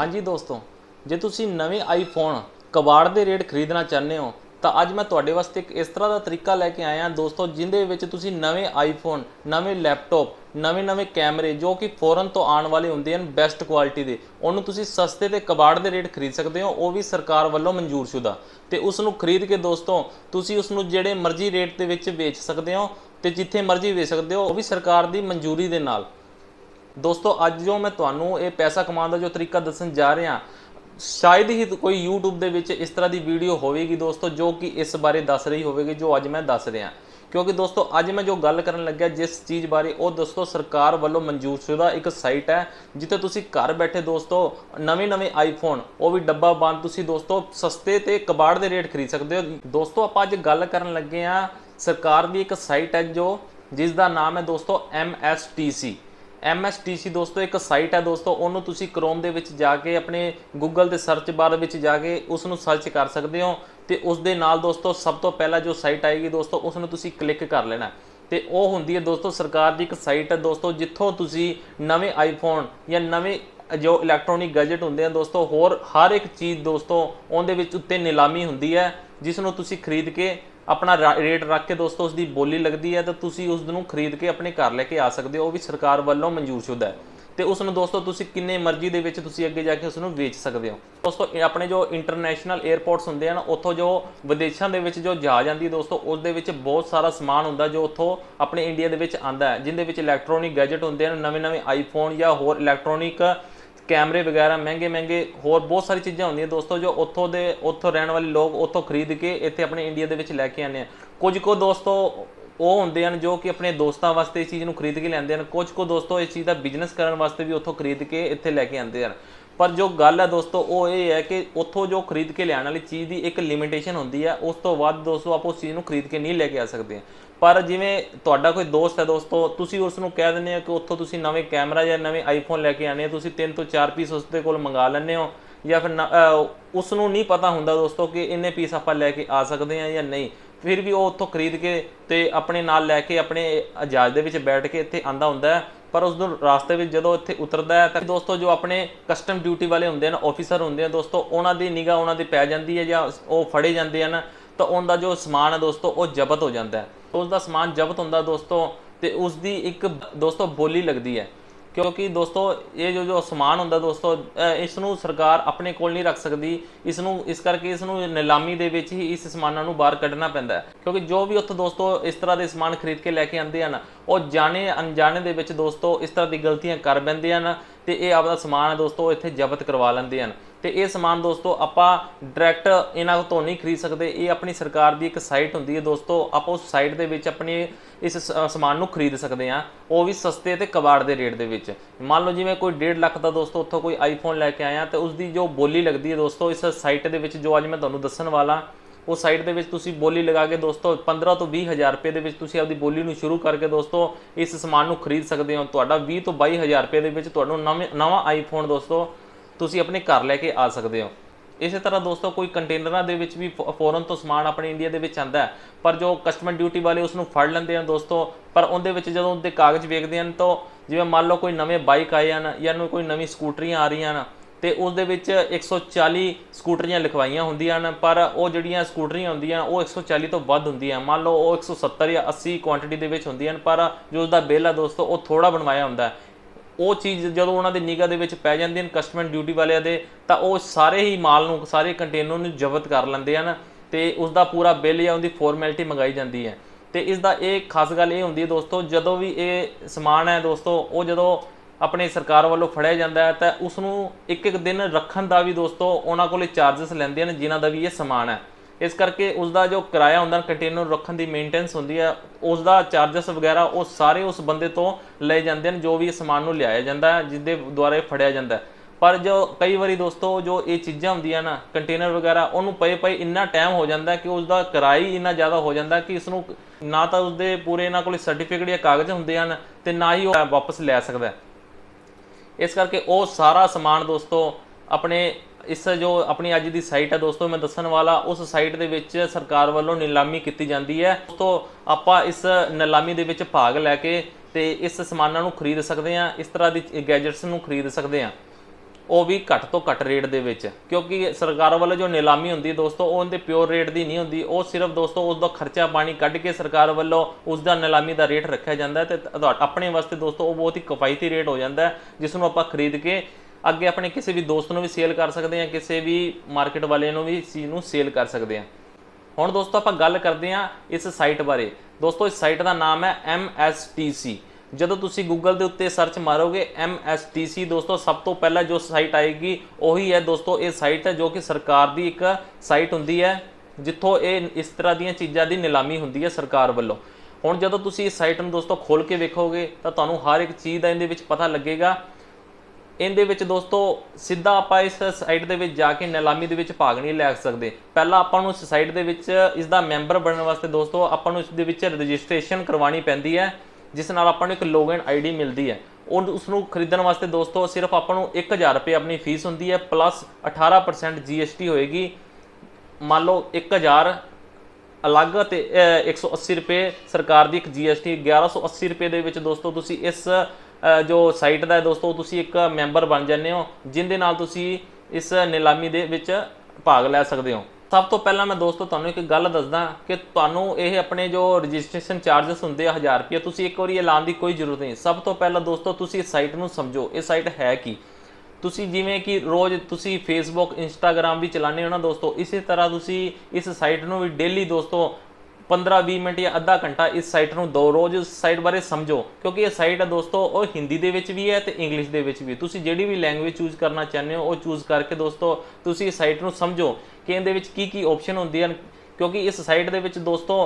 ਹਾਂਜੀ ਦੋਸਤੋ, ਜੇ ਤੁਸੀਂ ਨਵੇਂ ਆਈਫੋਨ ਕਬਾੜ ਦੇ ਰੇਟ ਖਰੀਦਣਾ ਚਾਹੁੰਦੇ ਹੋ, ਤਾਂ ਅੱਜ ਮੈਂ ਤੁਹਾਡੇ ਵਾਸਤੇ ਇੱਕ ਇਸ ਤਰ੍ਹਾਂ ਦਾ ਤਰੀਕਾ ਲੈ ਕੇ ਆਇਆ ਦੋਸਤੋ, ਜਿੰਦੇ ਵਿੱਚ ਤੁਸੀਂ ਨਵੇਂ ਆਈਫੋਨ ਨਵੇਂ ਲੈਪਟਾਪ ਨਵੇਂ-ਨਵੇਂ ਕੈਮਰੇ ਜੋ ਕਿ ਫੋਰਨ ਤੋਂ ਆਉਣ ਵਾਲੇ ਹੁੰਦੇ ਹਨ ਬੈਸਟ ਕੁਆਲਿਟੀ ਦੇ, ਉਹਨੂੰ ਤੁਸੀਂ ਸਸਤੇ ਤੇ ਕਬਾੜ ਦੇ ਰੇਟ ਖਰੀਦ ਸਕਦੇ ਹੋ, ਉਹ ਵੀ ਸਰਕਾਰ ਵੱਲੋਂ ਮਨਜ਼ੂਰਸ਼ੁਦਾ। ਤੇ ਉਸ ਨੂੰ ਖਰੀਦ ਕੇ ਦੋਸਤੋ, ਤੁਸੀਂ ਉਸ ਨੂੰ ਜਿਹੜੇ ਮਰਜ਼ੀ ਰੇਟ ਦੇ ਵਿੱਚ ਵੇਚ ਸਕਦੇ ਹੋ, ਤੇ ਜਿੱਥੇ ਮਰਜ਼ੀ ਵੇਚ ਸਕਦੇ ਹੋ, ਉਹ ਵੀ ਸਰਕਾਰ ਦੀ ਮਨਜ਼ੂਰੀ ਦੇ ਨਾਲ। ਦੋਸਤੋ, ਅੱਜ ਜੋ ਮੈਂ ਤੁਹਾਨੂੰ ਇਹ ਪੈਸਾ ਕਮਾਉਣ ਦਾ ਜੋ ਤਰੀਕਾ ਦੱਸਣ ਜਾ ਰਿਹਾ, ਸ਼ਾਇਦ ਹੀ ਕੋਈ YouTube ਦੇ ਵਿੱਚ ਇਸ ਤਰ੍ਹਾਂ ਦੀ ਵੀਡੀਓ ਹੋਵੇਗੀ ਦੋਸਤੋ, ਜੋ ਕਿ ਇਸ ਬਾਰੇ ਦੱਸ ਰਹੀ ਹੋਵੇਗੀ, ਜੋ ਅੱਜ ਮੈਂ ਦੱਸ ਰਿਹਾ। ਕਿਉਂਕਿ ਦੋਸਤੋ, ਅੱਜ ਮੈਂ ਜੋ ਗੱਲ ਕਰਨ ਲੱਗਿਆ, ਜਿਸ ਚੀਜ਼ ਬਾਰੇ ਉਹ ਦੋਸਤੋ ਸਰਕਾਰ ਵੱਲੋਂ ਮਨਜ਼ੂਰਸ਼ੁਦਾ ਇੱਕ ਸਾਈਟ ਹੈ, ਜਿੱਥੇ ਤੁਸੀਂ ਘਰ ਬੈਠੇ ਦੋਸਤੋ ਨਵੇਂ-ਨਵੇਂ ਆਈਫੋਨ ਉਹ ਵੀ ਡੱਬਾ ਬੰਦ, ਤੁਸੀਂ ਦੋਸਤੋ ਸਸਤੇ ਤੇ ਕਬਾੜ ਦੇ ਰੇਟ ਖਰੀਦ ਸਕਦੇ ਹੋ। ਦੋਸਤੋ, ਆਪਾਂ ਅੱਜ ਗੱਲ ਕਰਨ ਲੱਗੇ ਆ ਸਰਕਾਰ ਦੀ ਇੱਕ ਸਾਈਟ ਹੈ ਜੋ ਜਿਸ ਦਾ ਨਾਮ ਹੈ ਦੋਸਤੋ MSTC MSTC ਦੋਸਤੋ, ਇੱਕ ਸਾਈਟ ਹੈ ਦੋਸਤੋ, ਉਹਨੂੰ ਤੁਸੀਂ Chrome ਦੇ ਵਿੱਚ ਜਾ ਕੇ, ਆਪਣੇ Google ਦੇ ਸਰਚ ਬਾਰ ਵਿੱਚ ਜਾ ਕੇ ਉਸ ਨੂੰ ਸਰਚ ਕਰ ਸਕਦੇ ਹੋ ਤੇ ਉਸ ਦੇ ਨਾਲ ਦੋਸਤੋ, ਸਭ ਤੋਂ ਪਹਿਲਾਂ ਜੋ ਸਾਈਟ ਆਏਗੀ ਦੋਸਤੋ ਉਸ ਨੂੰ ਤੁਸੀਂ ਕਲਿੱਕ ਕਰ ਲੈਣਾ ਤੇ ਉਹ ਹੁੰਦੀ ਹੈ ਦੋਸਤੋ, ਸਰਕਾਰ ਦੀ ਇੱਕ ਸਾਈਟ ਹੈ ਦੋਸਤੋ, ਜਿੱਥੋਂ ਤੁਸੀਂ ਨਵੇਂ ਆਈਫੋਨ ਜਾਂ ਨਵੇਂ ਜੋ ਇਲੈਕਟ੍ਰੋਨਿਕ ਗੈਜਟ ਹੁੰਦੇ ਆ ਦੋਸਤੋ, ਹੋਰ ਹਰ ਇੱਕ ਚੀਜ਼ ਦੋਸਤੋ, ਉਹਦੇ ਵਿੱਚ ਉੱਤੇ ਨਿਲਾਮੀ ਹੁੰਦੀ ਹੈ ਜਿਸ ਨੂੰ ਤੁਸੀਂ ਖਰੀਦ ਕੇ ਆਪਣਾ ਰਾ- ਰੇਟ ਰੱਖ ਕੇ ਦੋਸਤੋ ਉਸ ਦੀ ਬੋਲੀ ਲੱਗਦੀ ਹੈ ਤਾਂ ਤੁਸੀਂ ਉਸ ਨੂੰ ਖਰੀਦ ਕੇ ਆਪਣੇ ਘਰ ਲੈ ਕੇ ਆ ਸਕਦੇ ਹੋ। ਉਹ ਵੀ ਸਰਕਾਰ ਵੱਲੋਂ ਮਨਜ਼ੂਰਸ਼ੁਦਾ ਹੈ। ਤੇ ਉਸ ਨੂੰ ਦੋਸਤੋ ਤੁਸੀਂ ਕਿੰਨੇ ਮਰਜ਼ੀ ਦੇ ਵਿੱਚ ਤੁਸੀਂ ਅੱਗੇ ਜਾ ਕੇ ਉਸ ਨੂੰ ਵੇਚ ਸਕਦੇ ਹੋ। ਦੋਸਤੋ, ਇਹ ਆਪਣੇ ਜੋ ਇੰਟਰਨੈਸ਼ਨਲ 에ਅਰਪੋਰਟਸ ਹੁੰਦੇ ਹਨ, ਉੱਥੋਂ ਜੋ ਵਿਦੇਸ਼ਾਂ ਦੇ ਵਿੱਚ ਜੋ ਜਹਾਜ਼ ਆਂਦੀ ਦੋਸਤੋ ਉਸ ਦੇ ਵਿੱਚ ਬਹੁਤ ਸਾਰਾ ਸਮਾਨ ਹੁੰਦਾ ਜੋ ਉੱਥੋਂ ਆਪਣੇ ਇੰਡੀਆ ਦੇ ਵਿੱਚ ਆਂਦਾ ਹੈ। ਜਿੰਦੇ ਵਿੱਚ ਇਲੈਕਟ੍ਰੋਨਿਕ ਗੈਜਟ ਹੁੰਦੇ ਹਨ, ਨਵੇਂ-ਨਵੇਂ ਆਈਫੋਨ ਜਾਂ ਹੋਰ ਇਲੈਕਟ੍ਰੋਨਿਕ ਕੈਮਰੇ ਵਗੈਰਾ, ਮਹਿੰਗੇ ਮਹਿੰਗੇ ਹੋਰ ਬਹੁਤ ਸਾਰੀ ਚੀਜ਼ਾਂ ਹੁੰਦੀਆਂ ਦੋਸਤੋ ਜੋ ਉੱਥੋਂ ਦੇ, ਉੱਥੋਂ ਰਹਿਣ ਵਾਲੇ ਲੋਕ ਉੱਥੋਂ ਖਰੀਦ ਕੇ ਇੱਥੇ ਆਪਣੇ ਇੰਡੀਆ ਦੇ ਵਿੱਚ ਲੈ ਕੇ ਆਉਂਦੇ ਆ। ਕੁਝ ਕੋ ਦੋਸਤੋ ਉਹ ਹੁੰਦੇ ਹਨ ਜੋ ਕਿ ਆਪਣੇ ਦੋਸਤਾਂ ਵਾਸਤੇ ਇਸ ਚੀਜ਼ ਨੂੰ ਖਰੀਦ ਕੇ ਲੈਂਦੇ ਹਨ। ਕੁਝ ਕੋ ਦੋਸਤੋ ਇਸ ਚੀਜ਼ ਦਾ ਬਿਜ਼ਨਸ ਕਰਨ ਵਾਸਤੇ ਵੀ ਉੱਥੋਂ ਖਰੀਦ ਕੇ ਇੱਥੇ ਲੈ ਕੇ ਆਉਂਦੇ ਹਨ। ਪਰ ਜੋ ਗੱਲ ਹੈ ਦੋਸਤੋ, ਉਹ ਇਹ ਹੈ ਕਿ ਉੱਥੋਂ ਜੋ ਖਰੀਦ ਕੇ ਲਿਆਉਣ ਵਾਲੀ ਚੀਜ਼ ਦੀ ਇੱਕ ਲਿਮਿਟੇਸ਼ਨ ਹੁੰਦੀ ਹੈ ਉਸ ਤੋਂ ਵੱਧ ਦੋਸਤੋ ਆਪਾਂ ਉਸ ਚੀਜ਼ ਨੂੰ ਖਰੀਦ ਕੇ ਨਹੀਂ ਲੈ ਕੇ ਆ ਸਕਦੇ। ਪਰ ਜਿਵੇਂ ਤੁਹਾਡਾ ਕੋਈ ਦੋਸਤ ਹੈ ਦੋਸਤੋ, ਤੁਸੀਂ ਉਸ ਨੂੰ ਕਹਿ ਦਿੰਦੇ ਹੋ ਕਿ ਉੱਥੋਂ ਤੁਸੀਂ ਨਵੇਂ ਕੈਮਰਾ ਜਾਂ ਨਵੇਂ ਆਈਫੋਨ ਲੈ ਕੇ ਆਣੇ ਆ ਤੁਸੀਂ ਤਿੰਨ ਤੋਂ ਚਾਰ ਪੀਸ ਉਸ ਦੇ ਕੋਲ ਮੰਗਾ ਲੈਂਦੇ ਹੋ, ਜਾਂ ਫਿਰ ਨਾ- ਅਹ, ਉਸ ਨੂੰ ਨਹੀਂ ਪਤਾ ਹੁੰਦਾ ਦੋਸਤੋ ਕਿ ਇੰਨੇ ਪੀਸ ਆਪਾਂ ਲੈ ਕੇ ਆ ਸਕਦੇ ਹਾਂ ਜਾਂ ਨਹੀਂ। ਫਿਰ ਵੀ ਉਹ ਉੱਥੋਂ ਖਰੀਦ ਕੇ ਤੇ ਆਪਣੇ ਨਾਲ ਲੈ ਕੇ ਆਪਣੇ ਜਹਾਜ਼ ਦੇ ਵਿੱਚ ਬੈਠ ਕੇ ਇੱਥੇ ਆਂਦਾ ਹੁੰਦਾ ਹੈ। ਪਰ ਉਸ ਨੂੰ ਰਾਸਤੇ ਵਿੱਚ ਜਦੋਂ ਇੱਥੇ ਉਤਰਦਾ ਹੈ, ਤਾਂ ਦੋਸਤੋ ਜੋ ਆਪਣੇ ਕਸਟਮ ਡਿਊਟੀ ਵਾਲੇ ਹੁੰਦੇ ਹਨ ਆਫੀਸਰ ਹੁੰਦੇ ਆ ਦੋਸਤੋ, ਉਹਨਾਂ ਦੀ ਨਿਗਾਹ ਉਹਨਾਂ ਦੀ ਪੈ ਜਾਂਦੀ ਹੈ ਜਾਂ ਉਹ ਫੜੇ ਜਾਂਦੇ ਹਨ, ਤਾਂ ਉਹਦਾ ਜੋ ਸਮਾਨ ਹੈ ਦੋਸਤੋ, ਉਹ ਜ਼ਬਤ ਹੋ ਜਾਂਦਾ ਹੈ। ਉਸ ਦਾ ਸਮਾਨ ਜ਼ਬਤ ਹੁੰਦਾ ਦੋਸਤੋ, ਤੇ ਉਸ ਦੀ ਇੱਕ, ਦੋਸਤੋ, ਬੋਲੀ ਲੱਗਦੀ ਹੈ। ਕਿਉਂਕਿ ਦੋਸਤੋ, ਇਹ ਜੋ ਜੋ ਸਮਾਨ ਹੁੰਦਾ ਦੋਸਤੋ ਇਸ ਨੂੰ ਸਰਕਾਰ ਆਪਣੇ ਕੋਲ ਨਹੀਂ ਰੱਖ ਸਕਦੀ। ਇਸ ਨੂੰ ਇਸ ਕਰਕੇ ਇਸ ਨੂੰ ਨਿਲਾਮੀ ਦੇ ਵਿੱਚ ਹੀ ਇਸ ਸਮਾਨਾਂ ਨੂੰ ਬਾਹਰ ਕੱਢਣਾ ਪੈਂਦਾ ਹੈ। ਕਿਉਂਕਿ ਜੋ ਵੀ ਉੱਥੇ ਦੋਸਤੋ ਇਸ ਤਰ੍ਹਾਂ ਦੇ ਸਮਾਨ ਖਰੀਦ ਕੇ ਲੈ ਕੇ ਆਉਂਦੇ ਹਨ, ਉਹ ਜਾਣੇ ਅਣਜਾਣੇ ਦੇ ਵਿੱਚ ਦੋਸਤੋ ਇਸ ਤਰ੍ਹਾਂ ਦੀ ਗਲਤੀਆਂ ਕਰ ਬੈਂਦੇ ਹਨ ਤੇ ਇਹ ਆਪਦਾ ਸਮਾਨ ਹੈ ਦੋਸਤੋ ਇੱਥੇ ਜ਼ਬਤ ਕਰਵਾ ਲੈਂਦੇ ਹਨ। ਤੇ ਇਹ ਸਮਾਨ ਦੋਸਤੋ ਆਪਾਂ ਡਾਇਰੈਕਟ ਇਹਨਾਂ ਤੋਂ ਨਹੀਂ ਖਰੀਦ ਸਕਦੇ। ਇਹ ਆਪਣੀ ਸਰਕਾਰ ਦੀ ਇੱਕ ਸਾਈਟ ਹੁੰਦੀ ਹੈ ਦੋਸਤੋ। ਆਪਾਂ ਉਸ ਸਾਈਟ ਦੇ ਵਿੱਚ ਆਪਣੀ ਇਸ ਸ- ਸਮਾਨ ਨੂੰ ਖਰੀਦ ਸਕਦੇ ਹਾਂ। ਉਹ ਵੀ ਸਸਤੇ ਤੇ ਕਬਾੜ ਦੇ ਰੇਟ ਦੇ ਵਿੱਚ। ਮੰਨ ਲਓ ਜਿਵੇਂ ਕੋਈ 1.5 ਲੱਖ ਦਾ ਦੋਸਤੋ ਉੱਥੋਂ ਕੋਈ ਆਈਫੋਨ ਲੈ ਕੇ ਆਇਆ ਤੇ ਉਸ ਦੀ ਜੋ ਬੋਲੀ ਲੱਗਦੀ ਹੈ ਦੋਸਤੋ ਇਸ ਸਾਈਟ ਦੇ ਵਿੱਚ ਜੋ ਅੱਜ ਮੈਂ ਤੁਹਾਨੂੰ ਦੱਸਣ ਵਾਲਾ, ਉਹ ਸਾਈਟ ਦੇ ਵਿੱਚ ਤੁਸੀਂ ਬੋਲੀ ਲਗਾ ਕੇ ਦੋਸਤੋ 15 ਤੋਂ 20 ਹਜ਼ਾਰ ਰੁਪਏ ਦੇ ਵਿੱਚ ਤੁਸੀਂ ਆਪਦੀ ਬੋਲੀ ਨੂੰ ਸ਼ੁਰੂ ਕਰਕੇ ਦੋਸਤੋ ਇਸ ਸਮਾਨ ਨੂੰ ਖਰੀਦ ਸਕਦੇ ਹੋ। ਤੁਹਾਡਾ 20 ਤੋਂ 22 ਹਜ਼ਾਰ ਰੁਪਏ ਦੇ ਵਿੱਚ ਤੁਹਾਨੂੰ ਨਵੇਂ, ਨਵਾਂ ਆਈਫੋਨ ਦੋਸਤੋ ਤੁਸੀਂ ਆਪਣੇ ਘਰ ਲੈ ਕੇ ਆ ਸਕਦੇ ਹੋ। ਇਸੇ ਤਰ੍ਹਾਂ ਦੋਸਤੋ, ਕੋਈ ਕੰਟੇਨਰਾਂ ਦੇ ਵਿੱਚ ਵੀ ਫੋਰਨ ਤੋਂ ਸਮਾਨ ਆਪਣੇ ਇੰਡੀਆ ਦੇ ਵਿੱਚ ਆਂਦਾ ਪਰ ਜੋ ਕਸਟਮਰ ਡਿਊਟੀ ਵਾਲੇ ਉਸ ਨੂੰ ਫੜ ਲੈਂਦੇ ਹਨ ਦੋਸਤੋ, ਪਰ ਉਹਦੇ ਵਿੱਚ ਜਦੋਂ ਉਹਦੇ ਕਾਗਜ਼ ਵੇਖਦੇ ਹਨ ਤਾਂ ਜਿਵੇਂ ਮੰਨ ਲਓ ਕੋਈ ਨਵੇਂ ਬਾਈਕ ਆਏ ਹਨ ਜਾਂ ਕੋਈ ਨਵੀਂ ਸਕੂਟਰੀਆਂ ਆ ਰਹੀਆਂ ਹਨ, ਤੇ ਉਸ ਦੇ ਵਿੱਚ 140 ਸਕੂਟਰੀਆਂ ਲਿਖਵਾਈਆਂ ਹੁੰਦੀਆਂ ਹਨ, ਪਰ ਉਹ ਜਿਹੜੀਆਂ ਸਕੂਟਰੀਆਂ ਹੁੰਦੀਆਂ ਉਹ 140 ਤੋਂ ਵੱਧ ਹੁੰਦੀਆਂ ਮੰਨ ਲਓ ਉਹ 170 ਜਾਂ 80 ਕੁਆਂਟੀਟੀ ਦੇ ਵਿੱਚ ਹੁੰਦੀਆਂ ਹਨ, ਪਰ ਜੋ ਉਸਦਾ ਬਿੱਲ ਆ ਦੋਸਤੋ, ਉਹ ਥੋੜਾ ਬਣਵਾਇਆ ਹੁੰਦਾ ਉਹ ਚੀਜ਼ ਜਦੋਂ ਉਹਨਾਂ ਦੇ ਨਿਗਾਹ ਦੇ ਵਿੱਚ ਪੈ ਜਾਂਦੀ ਹੈ ਕਸਟਮਰ ਡਿਊਟੀ ਵਾਲਿਆਂ ਦੇ, ਤਾਂ ਉਹ ਸਾਰੇ ਹੀ ਮਾਲ ਨੂੰ, ਸਾਰੇ ਕੰਟੇਨਰ ਨੂੰ ਜ਼ਬਤ ਕਰ ਲੈਂਦੇ ਹਨ ਤੇ ਉਸ ਦਾ ਪੂਰਾ ਬਿੱਲ ਜਾਂ ਉਹਦੀ ਫਾਰਮੈਲਿਟੀ ਮੰਗਾਈ ਜਾਂਦੀ ਹੈ। ਤੇ ਇਸ ਦਾ ਇਹ ਖਾਸ ਗੱਲ ਇਹ ਹੁੰਦੀ ਹੈ ਦੋਸਤੋ, ਜਦੋਂ ਵੀ ਇਹ ਸਮਾਨ ਹੈ ਦੋਸਤੋ, ਉਹ ਜਦੋਂ ਆਪਣੇ ਸਰਕਾਰ ਵੱਲੋਂ ਫੜਿਆ ਜਾਂਦਾ ਹੈ, ਤਾਂ ਉਸ ਨੂੰ ਇੱਕ ਇੱਕ ਦਿਨ ਰੱਖਣ ਦਾ ਵੀ ਦੋਸਤੋ, ਉਹਨਾਂ ਕੋਲੇ ਚਾਰजेस ਲੈਂਦੇ ਹਨ, ਜਿਨ੍ਹਾਂ ਦਾ ਵੀ ਇਹ ਸਮਾਨ ਹੈ। ਇਸ ਕਰਕੇ ਉਸ ਦਾ ਜੋ ਕਿਰਾਇਆ ਹੁੰਦਾ ਕੰਟੇਨਰ ਰੱਖਣ ਦੀ ਮੇਨਟੇਨੈਂਸ ਹੁੰਦੀ ਹੈ ਉਸ ਦਾ ਚਾਰजेस ਵਗੈਰਾ ਉਹ ਸਾਰੇ ਉਸ ਬੰਦੇ ਤੋਂ ਲਏ ਜਾਂਦੇ ਹਨ, ਜੋ ਵੀ ਸਮਾਨ ਨੂੰ ਲਿਆਇਆ ਜਾਂਦਾ ਹੈ ਜਿਸ ਦੁਆਰਾ ਇਹ ਫੜਿਆ ਜਾਂਦਾ ਹੈ। ਪਰ ਜੋ ਕਈ ਵਾਰੀ ਦੋਸਤੋ, ਜੋ ਇਹ ਚੀਜ਼ਾਂ ਹੁੰਦੀਆਂ ਨਾ, ਕੰਟੇਨਰ ਵਗੈਰਾ, ਉਹਨੂੰ ਪਏ ਪਏ ਇੰਨਾ ਟਾਈਮ ਹੋ ਜਾਂਦਾ ਕਿ ਉਸ ਦਾ ਕਿਰਾਇਆ ਹੀ ਇੰਨਾ ਜ਼ਿਆਦਾ ਹੋ ਜਾਂਦਾ ਕਿ ਇਸ ਨੂੰ ਨਾ ਤਾਂ ਉਸ ਦੇ ਪੂਰੇ ਇਹਨਾਂ ਕੋਲ ਸਰਟੀਫਿਕੇਟ ਜਾਂ ਕਾਗਜ਼ ਹੁੰਦੇ ਹਨ ਤੇ ਨਾ ਹੀ ਉਹ ਵਾਪਸ ਲੈ ਸਕਦਾ ਇਸ ਕਰਕੇ ਉਹ ਸਾਰਾ ਸਮਾਨ ਦੋਸਤੋ, ਆਪਣੇ ਇਸ ਜੋ ਆਪਣੀ ਅੱਜ ਦੀ ਸਾਈਟ ਹੈ ਦੋਸਤੋ, ਮੈਂ ਦੱਸਣ ਵਾਲਾ, ਉਸ ਸਾਈਟ ਦੇ ਵਿੱਚ ਸਰਕਾਰ ਵੱਲੋਂ ਨਿਲਾਮੀ ਕੀਤੀ ਜਾਂਦੀ ਹੈ। ਦੋਸਤੋ, ਆਪਾਂ ਇਸ ਨਿਲਾਮੀ ਦੇ ਵਿੱਚ ਭਾਗ ਲੈ ਕੇ ਤੇ ਇਸ ਸਮਾਨਾਂ ਨੂੰ ਖਰੀਦ ਸਕਦੇ ਹਾਂ, ਇਸ ਤਰ੍ਹਾਂ ਦੀ ਗੈਜਟਸ ਨੂੰ ਖਰੀਦ ਸਕਦੇ ਹਾਂ। ਉਹ ਵੀ ਘੱਟ ਤੋਂ ਘੱਟ ਰੇਟ ਦੇ ਵਿੱਚ, ਕਿਉਂਕਿ ਸਰਕਾਰ ਵੱਲੋਂ ਜੋ ਨਿਲਾਮੀ ਹੁੰਦੀ ਹੈ ਦੋਸਤੋ, ਉਹ ਉਹਦੇ ਪਿਓਰ ਰੇਟ ਦੀ ਨਹੀਂ ਹੁੰਦੀ। ਉਹ ਸਿਰਫ ਦੋਸਤੋ ਉਸ ਦਾ ਖਰਚਾ ਪਾਣੀ ਕੱਢ ਕੇ ਸਰਕਾਰ ਵੱਲੋਂ ਉਸ ਦਾ ਨਿਲਾਮੀ ਦਾ ਰੇਟ ਰੱਖਿਆ ਜਾਂਦਾ ਹੈ ਤੇ ਆਪਣੇ ਵਾਸਤੇ ਦੋਸਤੋ, ਉਹ ਬਹੁਤ ਹੀ ਕਿਫਾਇਤੀ ਰੇਟ ਹੋ ਜਾਂਦਾ ਜਿਸ ਨੂੰ ਆਪਾਂ ਖਰੀਦ ਕੇ ਅੱਗੇ ਆਪਣੇ ਕਿਸੇ ਵੀ ਦੋਸਤ ਨੂੰ ਵੀ ਸੇਲ ਕਰ ਸਕਦੇ ਹਾਂ, ਕਿਸੇ ਵੀ ਮਾਰਕੀਟ ਵਾਲੇ ਨੂੰ ਵੀ ਇਸ ਚੀਜ਼ ਨੂੰ ਸੇਲ ਕਰ ਸਕਦੇ ਹਾਂ। ਹੁਣ ਦੋਸਤੋ ਆਪਾਂ ਗੱਲ ਕਰਦੇ ਹਾਂ ਇਸ ਸਾਈਟ ਬਾਰੇ। ਦੋਸਤੋ, ਇਸ ਸਾਈਟ ਦਾ ਨਾਮ ਹੈ MSTC ਜਦੋਂ ਤੁਸੀਂ ਗੂਗਲ ਦੇ ਉੱਤੇ ਸਰਚ ਮਾਰੋਗੇ MSTC ਦੋਸਤੋ, ਸਭ ਤੋਂ ਪਹਿਲਾਂ ਜੋ ਸਾਈਟ ਆਏਗੀ, ਉਹੀ ਹੈ ਦੋਸਤੋ, ਇਹ ਸਾਈਟ ਹੈ ਜੋ ਕਿ ਸਰਕਾਰ ਦੀ ਇੱਕ ਸਾਈਟ ਹੁੰਦੀ ਹੈ, ਜਿੱਥੋਂ ਇਹ ਇਸ ਤਰ੍ਹਾਂ ਦੀਆਂ ਚੀਜ਼ਾਂ ਦੀ ਨਿਲਾਮੀ ਹੁੰਦੀ ਹੈ ਸਰਕਾਰ ਵੱਲੋਂ। ਹੁਣ ਜਦੋਂ ਤੁਸੀਂ ਇਸ ਸਾਈਟ ਨੂੰ ਦੋਸਤੋ ਖੋਲ ਕੇ ਵੇਖੋਗੇ, ਤਾਂ ਤੁਹਾਨੂੰ ਹਰ ਇੱਕ ਚੀਜ਼ ਦਾ ਇਹਦੇ ਵਿੱਚ ਪਤਾ ਲੱਗੇਗਾ ਇਹਦੇ ਵਿੱਚ ਦੋਸਤੋ ਸਿੱਧਾ ਆਪਾਂ ਇਸ ਸਾਈਟ ਦੇ ਵਿੱਚ ਜਾ ਕੇ ਨਿਲਾਮੀ ਦੇ ਵਿੱਚ ਭਾਗ ਨਹੀਂ ਲੈ ਸਕਦੇ। ਪਹਿਲਾਂ ਆਪਾਂ ਨੂੰ ਇਸ ਸਾਈਟ ਦੇ ਵਿੱਚ ਇਸ ਦਾ ਮੈਂਬਰ ਬਣਨ ਵਾਸਤੇ ਦੋਸਤੋ ਆਪਾਂ ਨੂੰ ਇਸ ਦੇ ਵਿੱਚ ਰਜਿਸਟ੍ਰੇਸ਼ਨ ਕਰਵਾਉਣੀ ਪੈਂਦੀ ਹੈ ਜਿਸ ਨਾਲ ਆਪਾਂ ਨੂੰ ਇੱਕ ਲੋਗਇਨ ਆਈਡੀ ਮਿਲਦੀ ਹੈ। ਉਹ ਉਸ ਨੂੰ ਖਰੀਦਣ ਵਾਸਤੇ ਦੋਸਤੋ ਸਿਰਫ ਆਪਾਂ ਨੂੰ 1000 ਰੁਪਏ ਆਪਣੀ ਫੀਸ ਹੁੰਦੀ ਹੈ ਪਲੱਸ 18% GST ਹੋਏਗੀ। ਮੰਨ ਲਓ 1000 ਅਲੱਗ ਤੇ ਅਹ, 180 ਰੁਪਏ ਸਰਕਾਰ ਦੀ ਇੱਕ GST 1180 ਰੁਪਏ ਦੇ ਵਿੱਚ ਦੋਸਤੋ ਤੁਸੀਂ ਇਸ ਜੋ ਸਾਈਟ ਦਾ ਹੈ ਦੋਸਤੋ, ਤੁਸੀਂ ਇੱਕ ਮੈਂਬਰ ਬਣ ਜਾਂਦੇ ਹੋ, ਜਿੰਦੇ ਨਾਲ ਤੁਸੀਂ ਇਸ ਨਿਲਾਮੀ ਦੇ ਵਿੱਚ ਭਾਗ ਲੈ ਸਕਦੇ ਹੋ। ਸਭ ਤੋਂ ਪਹਿਲਾਂ ਮੈਂ ਦੋਸਤੋ, ਤੁਹਾਨੂੰ ਇੱਕ ਗੱਲ ਦੱਸਦਾ ਕਿ ਤੁਹਾਨੂੰ ਇਹ ਆਪਣੇ ਜੋ ਰਜਿਸਟ੍ਰੇਸ਼ਨ ਚਾਰजेस ਹੁੰਦੇ ਆ 1000 ਰੁਪਏ ਤੁਸੀਂ ਇੱਕ ਵਾਰੀ ਐਲਾਨ ਦੀ ਕੋਈ ਜ਼ਰੂਰਤ ਨਹੀਂ। ਸਭ ਤੋਂ ਪਹਿਲਾਂ ਦੋਸਤੋ, ਤੁਸੀਂ ਇਸ ਸਾਈਟ ਨੂੰ ਸਮਝੋ, ਇਹ ਸਾਈਟ ਹੈ ਕੀ? ਤੁਸੀਂ ਜਿਵੇਂ ਕਿ ਰੋਜ਼ ਤੁਸੀਂ ਫੇਸਬੁੱਕ ਇੰਸਟਾਗ੍ਰam ਵੀ ਚਲਾਉਂਦੇ ਹੋ ਨਾ ਦੋਸਤੋ, ਇਸੇ ਤਰ੍ਹਾਂ ਤੁਸੀਂ ਇਸ ਸਾਈਟ ਨੂੰ ਵੀ ਡੇਲੀ ਦੋਸਤੋ 15-20 ਮਿੰਟ ਜਾਂ ਅੱਧਾ ਘੰਟਾ ਇਸ ਸਾਈਟ ਨੂੰ ਦੋ ਰੋਜ਼ ਇਸ ਸਾਈਟ ਬਾਰੇ ਸਮਝੋ ਕਿਉਂਕਿ ਇਹ ਸਾਈਟ ਹੈ ਦੋਸਤੋ ਉਹ ਹਿੰਦੀ ਦੇ ਵਿੱਚ ਵੀ ਹੈ ਤੇ ਇੰਗਲਿਸ਼ ਦੇ ਵਿੱਚ ਵੀ। ਤੁਸੀਂ ਜਿਹੜੀ ਵੀ ਲੈਂਗੁਏਜ ਚੂਜ਼ ਕਰਨਾ ਚਾਹੁੰਦੇ ਹੋ ਉਹ ਚੂਜ਼ ਕਰਕੇ ਦੋਸਤੋ ਤੁਸੀਂ ਇਸ ਸਾਈਟ ਨੂੰ ਸਮਝੋ ਕਿ ਇਹਦੇ ਵਿੱਚ ਕੀ ਕੀ ਆਪਸ਼ਨ ਹੁੰਦੀਆਂ ਹਨ। ਕਿਉਂਕਿ ਇਸ ਸਾਈਟ ਦੇ ਵਿੱਚ ਦੋਸਤੋ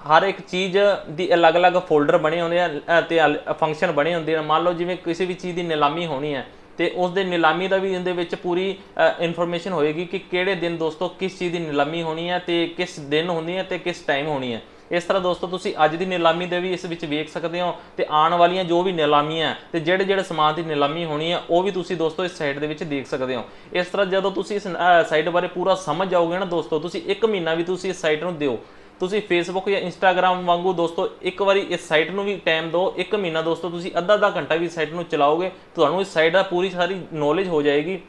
ਹਰ ਇੱਕ ਚੀਜ਼ ਦੀ ਅਲੱਗ-ਅਲੱਗ ਫੋਲਡਰ ਬਣੇ ਹੁੰਦੇ ਆ ਅ, ਤੇ ਫੰਕਸ਼ਨ ਬਣੇ ਹੁੰਦੇ ਆ। ਮੰਨ ਲਓ ਜਿਵੇਂ ਕਿਸੇ ਵੀ ਚੀਜ਼ ਦੀ ਨਿਲਾਮੀ ਹੋਣੀ ਹੈ ਤੇ ਉਸ ਦੇ ਨਿਲਾਮੀ ਦਾ ਵੀ ਇਹਦੇ ਵਿੱਚ ਪੂਰੀ ਇਨਫੋਰਮੇਸ਼ਨ ਹੋਏਗੀ ਕਿ ਕਿਹੜੇ ਦਿਨ ਦੋਸਤੋ ਕਿਸ ਚੀਜ਼ ਦੀ ਨਿਲਾਮੀ ਹੋਣੀ ਹੈ ਤੇ ਕਿਸ ਦਿਨ ਹੋਣੀ ਹੈ ਤੇ ਕਿਸ ਟਾਈਮ ਹੋਣੀ ਹੈ। ਇਸ ਤਰ੍ਹਾਂ ਦੋਸਤੋ ਤੁਸੀਂ ਅੱਜ ਦੀ ਨਿਲਾਮੀ ਦੇ ਵੀ ਇਸ ਵਿੱਚ ਵੇਖ ਸਕਦੇ ਹੋ ਤੇ ਆਉਣ ਵਾਲੀਆਂ ਜੋ ਵੀ ਨਿਲਾਮੀਆਂ ਤੇ ਜਿਹੜੇ ਜਿਹੜੇ ਸਮਾਨ ਦੀ ਨਿਲਾਮੀ ਹੋਣੀ ਹੈ, ਉਹ ਵੀ ਤੁਸੀਂ ਦੋਸਤੋ ਇਸ ਸਾਈਟ ਦੇ ਵਿੱਚ ਦੇਖ ਸਕਦੇ ਹੋ। ਇਸ ਤਰ੍ਹਾਂ ਜਦੋਂ ਤੁਸੀਂ ਇਸ ਸਾਈਟ ਬਾਰੇ ਪੂਰਾ ਸਮਝ ਜਾਓਗੇ ਨਾ ਦੋਸਤੋ, ਤੁਸੀਂ 1 ਮਹੀਨਾ ਵੀ ਤੁਸੀਂ ਇਸ ਸਾਈਟ ਨੂੰ ਦਿਓ। ਤੁਸੀਂ ਫੇਸਬੁੱਕ ਜਾਂ ਇੰਸਟਾਗ੍ਰam ਵਾਂਗੂ ਦੋਸਤੋ, ਇੱਕ ਵਾਰੀ ਇਸ ਸਾਈਟ ਨੂੰ ਵੀ ਟਾਈਮ ਦਿਓ, ਇੱਕ ਮਹੀਨਾ ਦੋਸਤੋ, ਤੁਸੀਂ ਅੱਧਾ ਅੱਧਾ ਘੰਟਾ ਵੀ ਸਾਈਟ ਨੂੰ ਚਲਾਓਗੇ, ਤੁਹਾਨੂੰ ਇਸ ਸਾਈਟ ਦਾ ਪੂਰੀ ਸਾਰੀ ਨੌਲੇਜ ਹੋ ਜਾਏਗੀ।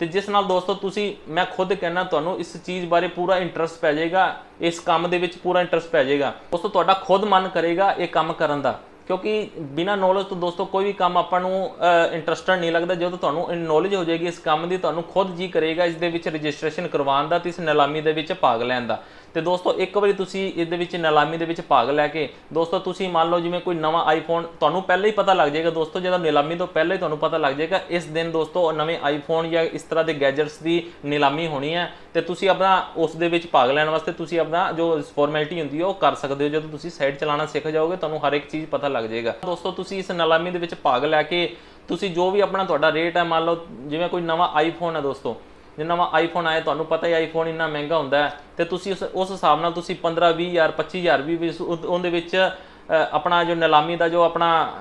ਤੇ ਜਿਸ ਨਾਲ ਦੋਸਤੋ, ਤੁਸੀਂ, ਮੈਂ ਖੁਦ ਕਹਿਣਾ ਤੁਹਾਨੂੰ, ਇਸ ਚੀਜ਼ ਬਾਰੇ ਪੂਰਾ ਇੰਟਰਸਟ ਪੈ ਜਾਏਗਾ, ਇਸ ਕੰਮ ਦੇ ਵਿੱਚ ਪੂਰਾ ਇੰਟਰਸਟ ਪੈ ਜਾਏਗਾ। ਦੋਸਤੋ, ਤੁਹਾਡਾ ਖੁਦ ਮਨ ਕਰੇਗਾ ਇਹ ਕੰਮ ਕਰਨ ਦਾ, ਕਿਉਂਕਿ ਬਿਨਾ ਨੌਲੇਜ ਤੋਂ ਦੋਸਤੋ, ਕੋਈ ਵੀ ਕੰਮ ਆਪਾਂ ਨੂੰ ਇੰਟਰਸਟਡ ਨਹੀਂ ਲੱਗਦਾ, ਜਦੋਂ ਤੁਹਾਨੂੰ ਨੌਲੇਜ ਹੋ ਜਾਏਗੀ, ਇਸ ਕੰਮ ਦੀ ਤੁਹਾਨੂੰ ਖੁਦ ਜੀ ਕਰੇਗਾ, ਇਸ ਦੇ ਵਿੱਚ ਰਜਿਸਟ੍ਰੇਸ਼ਨ ਕਰਵਾਉਣ ਦਾ ਤੇ ਇਸ ਨਿਲਾਮੀ ਦੇ ਵਿੱਚ ਭਾਗ ਲੈਣ ਦਾ। ਤੇ ਦੋਸਤੋ, ਇੱਕ ਵਾਰੀ ਤੁਸੀਂ ਇਹਦੇ ਵਿੱਚ ਨਿਲਾਮੀ ਦੇ ਵਿੱਚ ਭਾਗ ਲੈ ਕੇ, ਦੋਸਤੋ, ਤੁਸੀਂ ਮੰਨ ਲਓ ਜਿਵੇਂ ਕੋਈ ਨਵਾਂ ਆਈਫੋਨ ਤੁਹਾਨੂੰ ਪਹਿਲਾਂ ਹੀ ਪਤਾ ਲੱਗ ਜਾਏਗਾ ਦੋਸਤੋ ਜਦੋਂ ਨਿਲਾਮੀ ਤੋਂ ਪਹਿਲਾਂ ਹੀ ਤੁਹਾਨੂੰ ਪਤਾ ਲੱਗ ਜਾਏਗਾ, ਇਸ ਦਿਨ ਦੋਸਤੋ ਨਵੇਂ ਆਈਫੋਨ ਜਾਂ ਇਸ ਤਰ੍ਹਾਂ ਦੇ ਗੈਜਟਸ ਦੀ ਨਿਲਾਮੀ ਹੋਣੀ ਹੈ ਤੇ ਤੁਸੀਂ ਆਪਣਾ ਉਸ ਦੇ ਵਿੱਚ ਭਾਗ ਲੈਣ ਵਾਸਤੇ ਤੁਸੀਂ ਆਪਣਾ ਜੋ ਫਾਰਮੈਲਿਟੀ ਹੁੰਦੀ ਹੈ, ਉਹ ਕਰ ਸਕਦੇ ਹੋ। ਜਦੋਂ ਤੁਸੀਂ ਸਾਈਟ ਚਲਾਉਣਾ ਸਿੱਖ ਜਾਓਗੇ, ਤੁਹਾਨੂੰ ਹਰ ਇੱਕ ਚੀਜ਼ ਪਤਾ ਲੱਗ ਜਾਏਗਾ। ਦੋਸਤੋ, ਤੁਸੀਂ ਇਸ ਨਿਲਾਮੀ ਦੇ ਵਿੱਚ ਭਾਗ ਲੈ ਕੇ, ਤੁਸੀਂ ਜੋ ਵੀ ਆਪਣਾ ਤੁਹਾਡਾ ਰੇਟ ਹੈ, ਮੰਨ ਲਓ ਜਿਵੇਂ ਕੋਈ ਨਵਾਂ ਆਈਫੋਨ ਹੈ ਦੋਸਤੋ ਜੇ ਨਵਾਂ ਆਈਫੋਨ ਆਇਆ ਤੁਹਾਨੂੰ ਪਤਾ ਹੀ ਆਈਫੋਨ ਇੰਨਾ ਮਹਿੰਗਾ ਹੁੰਦਾ ਹੈ। ਤੇ ਤੁਸੀਂ ਉਸ ਉਸ ਹਿਸਾਬ ਨਾਲ ਤੁਸੀਂ 15 20000 25000 ਵੀ ਵੀ ਉਸ- ਉਹਦੇ ਵਿੱਚ ਆਪਣਾ ਜੋ ਨਿਲਾਮੀ ਦਾ ਜੋ ਆਪਣਾ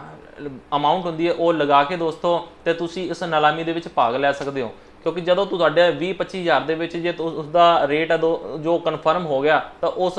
ਅਮਾਉਂਟ ਹੁੰਦੀ ਹੈ, ਉਹ ਲਗਾ ਕੇ ਦੋਸਤੋ, ਤੇ ਤੁਸੀਂ ਇਸ ਨਿਲਾਮੀ ਦੇ ਵਿੱਚ ਭਾਗ ਲੈ ਸਕਦੇ ਹੋ। ਕਿਉਂਕਿ ਜਦੋਂ ਤੁਹਾਡੇ 20 25000 ਦੇ ਵਿੱਚ ਜੇ ਤੁ- ਉਸ ਦਾ ਰੇਟ ਹੈ ਦੋ- ਜੋ ਕਨਫਰਮ ਹੋ ਗਿਆ, ਤਾਂ ਉਸ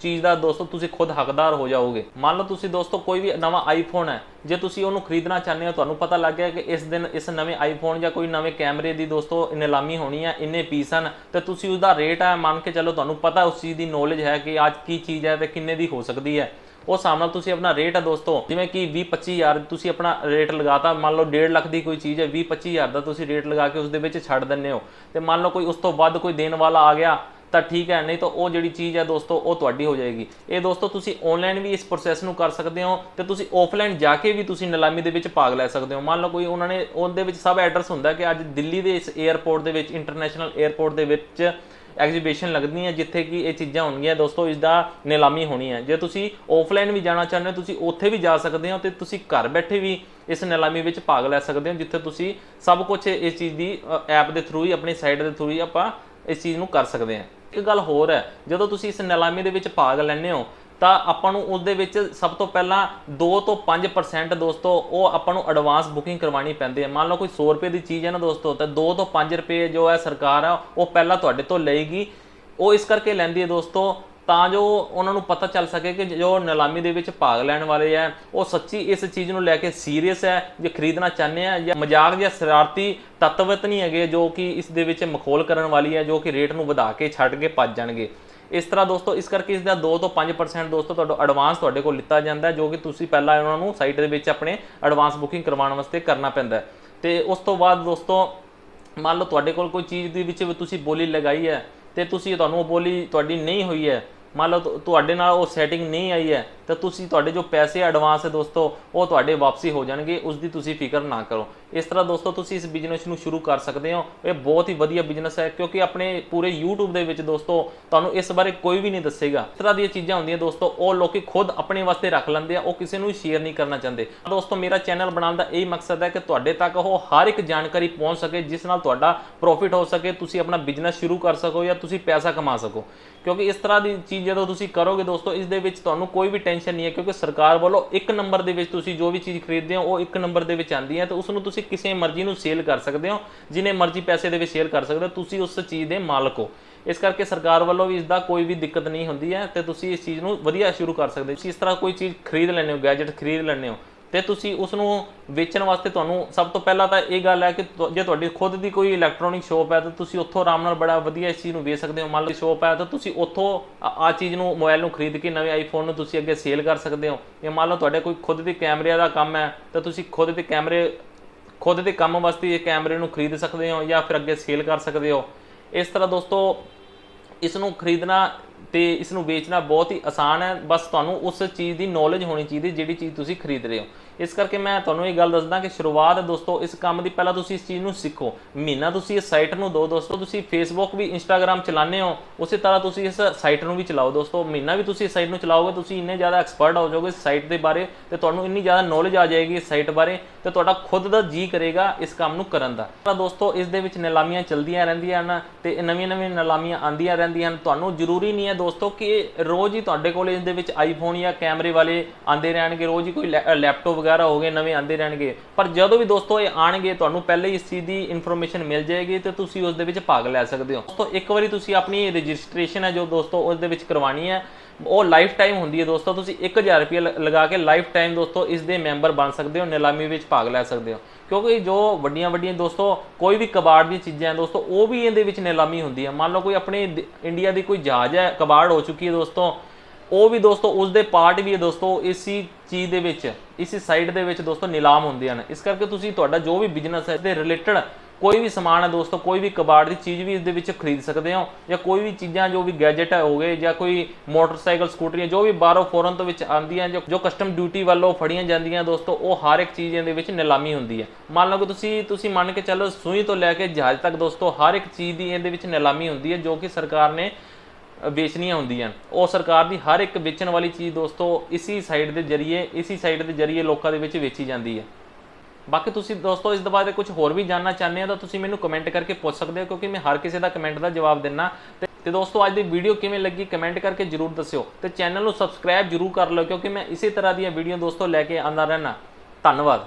ਚੀਜ਼ ਦਾ ਦੋਸਤੋ ਤੁਸੀਂ ਖੁਦ ਹੱਕਦਾਰ ਹੋ ਜਾਓਗੇ। ਮੰਨ ਲਓ ਤੁਸੀਂ ਦੋਸਤੋ ਕੋਈ ਵੀ ਨਵਾਂ ਆਈਫੋਨ ਹੈ, ਜੇ ਤੁਸੀਂ ਉਹਨੂੰ ਖਰੀਦਣਾ ਚਾਹੁੰਦੇ ਹੋ, ਤੁਹਾਨੂੰ ਪਤਾ ਲੱਗ ਗਿਆ ਕਿ ਇਸ ਦਿਨ, ਇਸ ਨਵੇਂ ਆਈਫੋਨ ਜਾਂ ਕੋਈ ਨਵੇਂ ਕੈਮਰੇ ਦੀ ਦੋਸਤੋ ਨਿਲਾਮੀ ਹੋਣੀ ਹੈ ਇੰਨੇ ਪੀਸ ਹਨ, ਤੇ ਤੁਸੀਂ ਉਸ ਰੇਟ ਹੈ ਮੰਨ ਕੇ ਚੱਲੋ, ਤੁਹਾਨੂੰ ਪਤਾ ਉਸ ਚੀਜ਼ ਦੀ ਨੌਲੇਜ ਹੈ ਕਿ ਅੱਜ ਕੀ ਚੀਜ਼ ਹੈ ਤੇ ਕਿੰਨੇ ਦੀ ਹੋ ਸਕਦੀ ਹੈ। ਉਸ ਹਿਸਾਬ ਨਾਲ ਤੁਸੀਂ ਆਪਣਾ ਰੇਟ ਹੈ ਦੋਸਤੋ, ਜਿਵੇਂ ਕਿ 20 25000 ਤੁਸੀਂ ਆਪਣਾ ਰੇਟ ਲਗਾਤਾ, ਮੰਨ ਲਓ 1.5 ਲੱਖ ਦੀ ਕੋਈ ਚੀਜ਼ ਹੈ 20 25000 ਦਾ ਤੁਸੀਂ ਰੇਟ ਲਗਾ ਕੇ ਉਸ ਦੇ ਵਿੱਚ ਛੱਡ ਦਿੰਦੇ ਹੋ। ਤੇ ਮੰਨ ਲਓ ਕੋਈ ਉਸ ਤੋਂ ਵੱਧ ਕੋਈ ਦੇਣ ਵਾਲਾ ਆ ਗਿਆ, ਤਾਂ ਠੀਕ ਹੈ, ਨਹੀਂ ਤਾਂ ਉਹ ਜਿਹੜੀ ਚੀਜ਼ ਹੈ ਦੋਸਤੋ, ਉਹ ਤੁਹਾਡੀ ਹੋ ਜਾਏਗੀ। ਇਹ ਦੋਸਤੋ ਤੁਸੀਂ ਆਨਲਾਈਨ ਵੀ ਇਸ ਪ੍ਰੋਸੈਸ ਨੂੰ ਕਰ ਸਕਦੇ ਹੋ ਤੇ ਤੁਸੀਂ ਆਫਲਾਈਨ ਜਾ ਕੇ ਵੀ ਤੁਸੀਂ ਨਿਲਾਮੀ ਦੇ ਵਿੱਚ ਭਾਗ ਲੈ ਸਕਦੇ ਹੋ। ਮੰਨ ਲਓ ਕੋਈ ਉਹਨਾਂ ਨੇ, ਉਹਦੇ ਵਿੱਚ ਸਭ ਐਡਰੈਸ ਹੁੰਦਾ ਕਿ ਅੱਜ ਦਿੱਲੀ ਦੇ ਇਸ 에ਅਰਪੋਰਟ ਦੇ ਵਿੱਚ ਇੰਟਰਨੈਸ਼ਨਲ 에ਅਰਪੋਰਟ ਦੇ ਵਿੱਚ ਐਗਜ਼ੀਬਿਸ਼ਨ ਲੱਗਣੀ ਹੈ ਜਿੱਥੇ ਕਿ ਇਹ ਚੀਜ਼ਾਂ ਹੋਣਗੀਆਂ। ਦੋਸਤੋ, ਇਸ ਦਾ ਨਿਲਾਮੀ ਹੋਣੀ ਹੈ। ਜੇ ਤੁਸੀਂ ਆਫਲਾਈਨ ਵੀ ਜਾਣਾ ਚਾਹੁੰਦੇ ਹੋ, ਤੁਸੀਂ ਉੱਥੇ ਵੀ ਜਾ ਸਕਦੇ ਹੋ ਤੇ ਤੁਸੀਂ ਘਰ ਬੈਠੇ ਵੀ ਇਸ ਨਿਲਾਮੀ ਵਿੱਚ ਭਾਗ ਲੈ ਸਕਦੇ ਹੋ, ਜਿੱਥੇ ਤੁਸੀਂ ਸਭ ਕੁਝ ਇਸ ਚੀਜ਼ ਦੀ ਐਪ ਦੇ ਥਰੂ ਹੀ, ਆਪਣੀ ਸਾਈਟ ਦੇ ਥਰੂ ਹੀ ਆਪਾਂ ਇਸ ਚੀਜ਼ ਨੂੰ ਕਰ ਸਕਦੇ ਹਾਂ। ਇੱਕ ਗੱਲ ਹੋਰ ਹੈ, ਜਦੋਂ ਤੁਸੀਂ ਇਸ ਨਿਲਾਮੀ ਦੇ ਵਿੱਚ ਭਾਗ ਲੈਂਦੇ ਹੋ ਤਾਂ ਆਪਾਂ ਨੂੰ ਉਸ ਦੇ ਵਿੱਚ ਸਭ ਤੋਂ ਪਹਿਲਾਂ 2 ਤੋਂ 5% ਦੋਸਤੋ, ਉਹ ਆਪਾਂ ਨੂੰ ਐਡਵਾਂਸ ਬੁਕਿੰਗ ਕਰਵਾਉਣੀ ਪੈਂਦੀ ਹੈ। ਮੰਨ ਲਓ ਕੋਈ 100 ਰੁਪਏ ਦੀ ਚੀਜ਼ ਹੈ ਨਾ ਦੋਸਤੋ, ਤਾਂ 2 ਤੋਂ 5 ਰੁਪਏ ਜੋ ਹੈ ਸਰਕਾਰ ਆ, ਉਹ ਪਹਿਲਾਂ ਤੁਹਾਡੇ ਤੋਂ ਲਏਗੀ। ਉਹ ਇਸ ਕਰਕੇ ਲੈਂਦੀ ਹੈ ਦੋਸਤੋ, ਤਾਂ ਜੋ ਉਹਨਾਂ ਨੂੰ ਪਤਾ ਚੱਲ ਸਕੇ ਕਿ ਜੋ ਨਿਲਾਮੀ ਦੇ ਵਿੱਚ ਭਾਗ ਲੈਣ ਵਾਲੇ ਆ, ਉਹ ਸੱਚੀ ਇਸ ਚੀਜ਼ ਨੂੰ ਲੈ ਕੇ ਸੀਰੀਅਸ ਹੈ, ਜੇ ਖਰੀਦਣਾ ਚਾਹੁੰਦੇ ਆ ਜਾਂ ਮਜ਼ਾਕ ਜਾਂ ਸ਼ਰਾਰਤੀ ਤੱਤਵਤ ਨਹੀਂ ਹੈਗੇ ਜੋ ਕਿ ਇਸ ਦੇ ਵਿੱਚ ਮਖੌਲ ਕਰਨ ਵਾਲੀ ਹੈ, ਜੋ ਕਿ ਰੇਟ ਨੂੰ ਵਧਾ ਕੇ ਛੱਡ ਕੇ ਭੱਜ ਜਾਣਗੇ। ਇਸ ਤਰ੍ਹਾਂ ਦੋਸਤੋ, ਇਸ ਕਰਕੇ ਇਸ ਦਾ 2 ਤੋਂ 5% ਦੋਸਤੋ ਤੁਹਾਡਾ ਐਡਵਾਂਸ ਤੁਹਾਡੇ ਕੋਲ ਲਿੱਤਾ ਜਾਂਦਾ ਜੋ ਕਿ ਤੁਸੀਂ ਪਹਿਲਾਂ ਉਹਨਾਂ ਨੂੰ ਸਾਈਟ ਦੇ ਵਿੱਚ ਆਪਣੇ ਐਡਵਾਂਸ ਬੁਕਿੰਗ ਕਰਵਾਉਣ ਵਾਸਤੇ ਕਰਨਾ ਪੈਂਦਾ ਹੈ। ਤੇ ਉਸ ਤੋਂ ਬਾਅਦ ਦੋਸਤੋ, ਮੰਨ ਲਓ ਤੁਹਾਡੇ ਕੋਲ ਕੋਈ ਚੀਜ਼ ਦੇ ਵਿੱਚ ਤੁਸੀਂ ਬੋਲੀ ਲਗਾਈ ਹੈ ਤੇ ਤੁਸੀਂ ਤੁਹਾਨੂੰ ਉਹ ਬੋਲੀ ਤੁਹਾਡੀ ਨਹੀਂ ਹੋਈ ਹੈ, ਮੰਨ ਲਓ ਤੁਹਾਡੇ ਨਾਲ ਉਹ ਸੈਟਿੰਗ ਨਹੀਂ ਆਈ ਹੈ ਤਾਂ ਤੁਸੀਂ ਤੁਹਾਡੇ ਜੋ ਪੈਸੇ ਐਡਵਾਂਸ ਹੈ ਦੋਸਤੋ, ਉਹ ਤੁਹਾਡੇ ਵਾਪਸੀ ਹੋ ਜਾਣਗੇ ਉਸ ਦੀ ਤੁਸੀਂ ਫਿਕਰ ਨਾ ਕਰੋ। ਇਸ ਤਰ੍ਹਾਂ ਦੋਸਤੋ, ਤੁਸੀਂ ਇਸ ਬਿਜ਼ਨਸ ਨੂੰ ਸ਼ੁਰੂ ਕਰ ਸਕਦੇ ਹੋ। ਇਹ ਬਹੁਤ ਹੀ ਵਧੀਆ ਬਿਜ਼ਨਸ ਹੈ, ਕਿਉਂਕਿ ਆਪਣੇ ਪੂਰੇ YouTube ਦੇ ਵਿੱਚ ਦੋਸਤੋ, ਤੁਹਾਨੂੰ ਇਸ ਬਾਰੇ ਕੋਈ ਵੀ ਨਹੀਂ ਦੱਸੇਗਾ। ਇਸ ਤਰ੍ਹਾਂ ਦੀਆਂ ਚੀਜ਼ਾਂ ਹੁੰਦੀਆਂ ਦੋਸਤੋ, ਉਹ ਲੋਕੀ ਖੁਦ ਆਪਣੇ ਵਾਸਤੇ ਰੱਖ ਲੈਂਦੇ ਆ, ਉਹ ਕਿਸੇ ਨੂੰ ਸ਼ੇਅਰ ਨਹੀਂ ਕਰਨਾ ਚਾਹੁੰਦੇ। ਦੋਸਤੋ, ਮੇਰਾ ਚੈਨਲ ਬਣਾਉਣ ਦਾ ਇਹ ਮਕਸਦ ਹੈ ਕਿ ਤੁਹਾਡੇ ਤੱਕ ਉਹ ਹਰ ਇੱਕ ਜਾਣਕਾਰੀ ਪਹੁੰਚ ਸਕੇ, ਜਿਸ ਨਾਲ ਤੁਹਾਡਾ ਪ੍ਰੋਫਿਟ ਹੋ ਸਕੇ, ਤੁਸੀਂ ਆਪਣਾ ਬਿਜ਼ਨਸ ਸ਼ੁਰੂ ਕਰ ਸਕੋ ਜਾਂ ਤੁਸੀਂ ਪੈਸਾ ਕਮਾ ਸਕੋ। ਕਿਉਂਕਿ ਇਸ ਤਰ੍ਹਾਂ ਦੀ ਚੀਜ਼ ਜਦੋਂ ਤੁਸੀਂ ਕਰੋਗੇ ਦੋਸਤੋ, ਇਸ ਦੇ ਵਿੱਚ ਤੁਹਾਨੂੰ ਕੋਈ ਵੀ ਟੈਨਸ਼ਨ ਨਹੀਂ ਹੈ ਕਿਉਂਕਿ ਸਰਕਾਰ ਵੱਲੋਂ ਇੱਕ ਨੰਬਰ ਦੇ ਵਿੱਚ ਤੁਸੀਂ ਜੋ ਵੀ ਚੀਜ਼ ਖਰੀਦਦੇ ਹੋ, ਉਹ ਇੱਕ ਨੰਬਰ ਦੇ ਵਿੱਚ ਆਂਦੀ ਹੈ ਤੇ ਉਸ ਨੂੰ ਤੁਸੀਂ ਕਿਸੇ ਮਰਜ਼ੀ ਨੂੰ ਸੇਲ ਕਰ ਸਕਦੇ ਹੋ, ਜਿੰਨੇ ਮਰਜ਼ੀ ਪੈਸੇ ਦੇ ਵਿੱਚ ਸੇਲ ਕਰ ਸਕਦੇ ਹੋ, ਤੁਸੀਂ ਉਸ ਚੀਜ਼ ਦੇ ਮਾਲਕ ਹੋ। ਇਸ ਕਰਕੇ ਸਰਕਾਰ ਵੱਲੋਂ ਵੀ ਇਸ ਦਾ ਕੋਈ ਵੀ ਦਿੱਕਤ ਨਹੀਂ ਹੁੰਦੀ ਹੈ ਤੇ ਤੁਸੀਂ ਇਸ ਚੀਜ਼ ਨੂੰ ਵਧੀਆ ਸ਼ੁਰੂ ਕਰ ਸਕਦੇ ਹੋ। ਤੁਸੀਂ ਇਸ ਤਰ੍ਹਾਂ ਕੋਈ ਚੀਜ਼ ਖਰੀਦ ਲੈਂਦੇ ਹੋ ਗੈਜਟ ਖਰੀਦ ਲੈਂਦੇ ਹੋ ਤੇ ਤੁਸੀਂ ਉਸ ਨੂੰ ਵੇਚਣ ਵਾਸਤੇ ਤੁਹਾਨੂੰ ਸਭ ਤੋਂ ਪਹਿਲਾਂ ਤਾਂ ਇਹ ਗੱਲ ਹੈ ਕਿ ਜੇ ਤੁਹਾਡੀ ਖੁਦ ਦੀ ਕੋਈ ਇਲੈਕਟ੍ਰੋਨਿਕ ਸ਼ੋਪ ਹੈ, ਤਾਂ ਤੁਸੀਂ ਉੱਥੋਂ ਆਰਾਮ ਨਾਲ ਬੜਾ ਵਧੀਆ ਇਸ ਚੀਜ਼ ਨੂੰ ਵੇਚ ਸਕਦੇ ਹੋ। ਮੰਨ ਲਓ ਸ਼ੋਪ ਹੈ, ਤਾਂ ਤੁਸੀਂ ਉੱਥੋਂ ਆ ਚੀਜ਼ ਨੂੰ ਮੋਬਾਈਲ ਨੂੰ ਖਰੀਦ ਕੇ ਨਵੇਂ ਆਈਫੋਨ ਨੂੰ ਤੁਸੀਂ ਅੱਗੇ ਸੇਲ ਕਰ ਸਕਦੇ ਹੋ। ਜਾਂ ਮੰਨ ਲਓ ਤੁਹਾਡੇ ਕੋਈ ਖੁਦ ਦੇ ਕੈਮਰੇ ਦਾ ਕੰਮ ਹੈ, ਤਾਂ ਤੁਸੀਂ ਖੁਦ ਦੇ ਕੈਮਰੇ, ਖੁਦ ਦੇ ਕੰਮ ਵਾਸਤੇ ਇਹ ਕੈਮਰੇ ਨੂੰ ਖਰੀਦ ਸਕਦੇ ਹੋ ਜਾਂ ਫਿਰ ਅੱਗੇ ਸੇਲ ਕਰ ਸਕਦੇ ਹੋ। ਇਸ ਤਰ੍ਹਾਂ ਦੋਸਤੋ ਇਸ ਨੂੰ ਖਰੀਦਣਾ ਤੇ ਇਸ ਨੂੰ ਵੇਚਣਾ ਬਹੁਤ ਹੀ ਆਸਾਨ ਹੈ। ਬਸ ਤੁਹਾਨੂੰ ਉਸ ਚੀਜ਼ ਦੀ ਨੌਲੇਜ ਹੋਣੀ ਚਾਹੀਦੀ ਜਿਹੜੀ ਚੀਜ਼ ਤੁਸੀਂ ਖਰੀਦ ਰਹੇ ਹੋ। ਇਸ ਕਰਕੇ ਮੈਂ ਤੁਹਾਨੂੰ ਇਹ ਗੱਲ ਦੱਸਦਾ ਕਿ ਸ਼ੁਰੂਆਤ ਦੋਸਤੋ, ਇਸ ਕੰਮ ਦੀ ਪਹਿਲਾਂ ਤੁਸੀਂ ਇਸ ਚੀਜ਼ ਨੂੰ ਸਿੱਖੋ। ਮਹੀਨਾ ਤੁਸੀਂ ਇਸ ਸਾਈਟ ਨੂੰ ਦਿਓ ਦੋਸਤੋ, ਤੁਸੀਂ ਫੇਸਬੁੱਕ ਵੀ ਇੰਸਟਾਗ੍ਰam ਚਲਾਉਂਦੇ ਹੋ, ਉਸੇ ਤਰ੍ਹਾਂ ਤੁਸੀਂ ਇਸ ਸਾਈਟ ਨੂੰ ਵੀ ਚਲਾਓ ਦੋਸਤੋ। ਮਹੀਨਾ ਵੀ ਤੁਸੀਂ ਇਸ ਸਾਈਟ ਨੂੰ ਚਲਾਓਗੇ, ਤੁਸੀਂ ਇੰਨੇ ਜ਼ਿਆਦਾ ਐਕਸਪਰਟ ਹੋ ਜਾਓਗੇ ਇਸ ਸਾਈਟ ਦੇ ਬਾਰੇ ਤੇ ਤੁਹਾਨੂੰ ਇੰਨੀ ਜ਼ਿਆਦਾ ਨੌਲੇਜ ਆ ਜਾਏਗੀ ਇਸ ਸਾਈਟ ਬਾਰੇ ਤੇ ਤੁਹਾਡਾ ਖੁਦ ਦਾ ਜੀ ਕਰੇਗਾ ਇਸ ਕੰਮ ਨੂੰ ਕਰਨ ਦਾ। ਤਾਂ ਦੋਸਤੋ, ਇਸ ਦੇ ਵਿੱਚ ਨਿਲਾਮੀਆਂ ਚਲਦੀਆਂ ਰਹਿੰਦੀਆਂ ਹਨ ਤੇ ਨਵੀਆਂ ਨਵੀਆਂ ਨਿਲਾਮੀਆਂ ਆਉਂਦੀਆਂ ਰਹਿੰਦੀਆਂ ਹਨ। ਤੁਹਾਨੂੰ ਜ਼ਰੂਰੀ ਨਹੀਂ ਹੈ ਦੋਸਤੋ ਕਿ ਰੋਜ਼ ਹੀ ਤੁਹਾਡੇ ਕੋਲ ਇਸ ਦੇ ਵਿੱਚ ਆਈਫੋਨ ਜਾਂ ਕੈਮਰੇ ਵਾਲੇ ਆਉਂਦੇ ਰਹਿਣਗੇ, ਰੋਜ਼ ਹੀ ਕੋਈ ਲੈ- ਲੈਪਟਾਪ ਵਗੈਰਾ ਹੋ ਗਏ, ਨਵੇਂ ਆਉਂਦੇ ਰਹਿਣਗੇ। ਪਰ ਜਦੋਂ ਵੀ ਦੋਸਤੋ ਇਹ ਆਣਗੇ ਤੁਹਾਨੂੰ ਪਹਿਲੇ ਹੀ ਇਸ ਚੀਜ਼ ਦੀ ਇਨਫੋਰਮੇਸ਼ਨ ਮਿਲ ਜਾਏਗੀ ਤੇ ਤੁਸੀਂ ਉਸ ਦੇ ਵਿੱਚ ਭਾਗ ਲੈ ਸਕਦੇ ਹੋ। ਦੋਸਤੋ, ਇੱਕ ਵਾਰੀ ਤੁਸੀਂ ਆਪਣੀ ਰਜਿਸਟ੍ਰੇਸ਼ਨ ਹੈ ਜੋ ਦੋਸਤੋ ਉਸ ਦੇ ਵਿੱਚ ਕਰਵਾਉਣੀ ਹੈ, ਉਹ ਲਾਈਫ ਟਾਈਮ ਹੁੰਦੀ ਹੈ ਦੋਸਤੋ। ਤੁਸੀਂ 1000 ਰੁਪਏ ਲ- ਲਗਾ ਕੇ ਲਾਈਫ ਟਾਈਮ ਦੋਸਤੋ ਇਸ ਦੇ ਮੈਂਬਰ ਬਣ ਸਕਦੇ ਹੋ, ਨਿਲਾਮੀ ਵਿੱਚ ਭਾਗ ਲੈ ਸਕਦੇ ਹੋ। ਕਿਉਂਕਿ ਜੋ ਵੱਡੀਆਂ ਵੱਡੀਆਂ ਦੋਸਤੋ, ਕੋਈ ਵੀ ਕਬਾੜ ਦੀਆਂ ਚੀਜ਼ਾਂ ਹੈ ਦੋਸਤੋ, ਉਹ ਵੀ ਇਹਦੇ ਵਿੱਚ ਨਿਲਾਮੀ ਹੁੰਦੀ ਹੈ। ਮੰਨ ਲਓ ਕੋਈ ਆਪਣੇ ਇੰਡੀਆ ਦੀ ਕੋਈ ਜਹਾਜ਼ ਹੈ, ਕਬਾੜ ਹੋ ਚੁੱਕੀ ਹੈ ਦੋਸਤੋ ਉਹ ਵੀ ਦੋਸਤੋ ਉਸ ਦੇ ਪਾਰਟ ਵੀ ਹੈ ਦੋਸਤੋ, ਇਸੀ ਚੀਜ਼ ਦੇ ਵਿੱਚ, ਇਸੀ ਸਾਈਡ ਦੇ ਵਿੱਚ ਦੋਸਤੋ ਨਿਲਾਮ ਹੁੰਦੇ ਹਨ। ਇਸ ਕਰਕੇ ਤੁਸੀਂ ਤੁਹਾਡਾ ਜੋ ਵੀ ਬਿਜ਼ਨਸ ਹੈ ਦੇ ਰਿਲੇਟਡ ਕੋਈ ਵੀ ਸਮਾਨ ਹੈ ਦੋਸਤੋ, ਕੋਈ ਵੀ ਕਬਾੜ ਦੀ ਚੀਜ਼ ਵੀ ਇਸ ਦੇ ਵਿੱਚ ਖਰੀਦ ਸਕਦੇ ਹੋ, ਜਾਂ ਕੋਈ ਵੀ ਚੀਜ਼ਾਂ ਜੋ ਵੀ ਗੈਜਟ ਹੈ ਗਏ, ਜਾਂ ਕੋਈ ਮੋਟਰਸਾਈਕਲ ਸਕੂਟਰੀਆਂ ਜੋ ਵੀ ਬਾਹਰੋਂ ਫੋਰਨ ਤੋਂ ਵਿੱਚ ਆਉਂਦੀਆਂ, ਜੋ ਜੋ ਕਸਟਮ ਡਿਊਟੀ ਵੱਲੋਂ ਫੜੀਆਂ ਜਾਂਦੀਆਂ ਦੋਸਤੋ, ਉਹ ਹਰ ਇੱਕ ਚੀਜ਼ ਦੇ ਵਿੱਚ ਨਿਲਾਮੀ ਹੁੰਦੀ ਹੈ। ਮੰਨ ਲਓ ਕਿ ਤੁਸੀਂ ਤੁਸੀਂ ਮੰਨ ਕੇ ਚੱਲੋ ਸੂਈ ਤੋਂ ਲੈ ਕੇ ਜਹਾਜ਼ ਤੱਕ ਦੋਸਤੋ, ਹਰ ਇੱਕ ਚੀਜ਼ ਦੀ ਇਹਦੇ ਵਿੱਚ ਨਿਲਾਮੀ ਹੁੰਦੀ ਹੈ, ਜੋ ਕਿ ਸਰਕਾਰ ਨੇ ਵੇਚਣੀਆਂ ਹੁੰਦੀਆਂ ਉਹ ਸਰਕਾਰ ਦੀ ਹਰ ਇੱਕ ਵੇਚਣ ਵਾਲੀ ਚੀਜ਼ ਦੋਸਤੋ ਇਸੀ ਸਾਈਟ ਦੇ ਜ਼ਰੀਏ, ਇਸੀ ਸਾਈਟ ਦੇ ਜ਼ਰੀਏ ਲੋਕਾਂ ਦੇ ਵਿੱਚ ਵੇਚੀ ਜਾਂਦੀ ਹੈ। ਬਾਕੀ ਤੁਸੀਂ ਦੋਸਤੋ ਇਸ ਦੇ ਬਾਰੇ ਕੁਝ ਹੋਰ ਵੀ ਜਾਨਣਾ ਚਾਹੁੰਦੇ ਹੋ ਤਾਂ ਤੁਸੀਂ ਮੈਨੂੰ ਕਮੈਂਟ ਕਰਕੇ ਪੁੱਛ ਸਕਦੇ ਹੋ ਕਿਉਂਕਿ ਮੈਂ ਹਰ ਕਿਸੇ ਦਾ ਕਮੈਂਟ ਦਾ ਜਵਾਬ ਦਿੰਨਾ। ਤੇ ਤੇ ਦੋਸਤੋ ਅੱਜ ਦੀ ਵੀਡੀਓ ਕਿਵੇਂ ਲੱਗੀ ਕਮੈਂਟ ਕਰਕੇ ਜਰੂਰ ਦੱਸਿਓ। ਤੇ ਚੈਨਲ ਨੂੰ ਸਬਸਕ੍ਰਾਈਬ ਜਰੂਰ ਕਰ ਲਓ ਕਿਉਂਕਿ ਮੈਂ ਇਸੇ ਤਰ੍ਹਾਂ ਦੀਆਂ ਵੀਡੀਓ ਦੋਸਤੋ ਲੈ ਕੇ ਆਉਂਦਾ ਰਹਿਣਾ ਧੰਨਵਾਦ।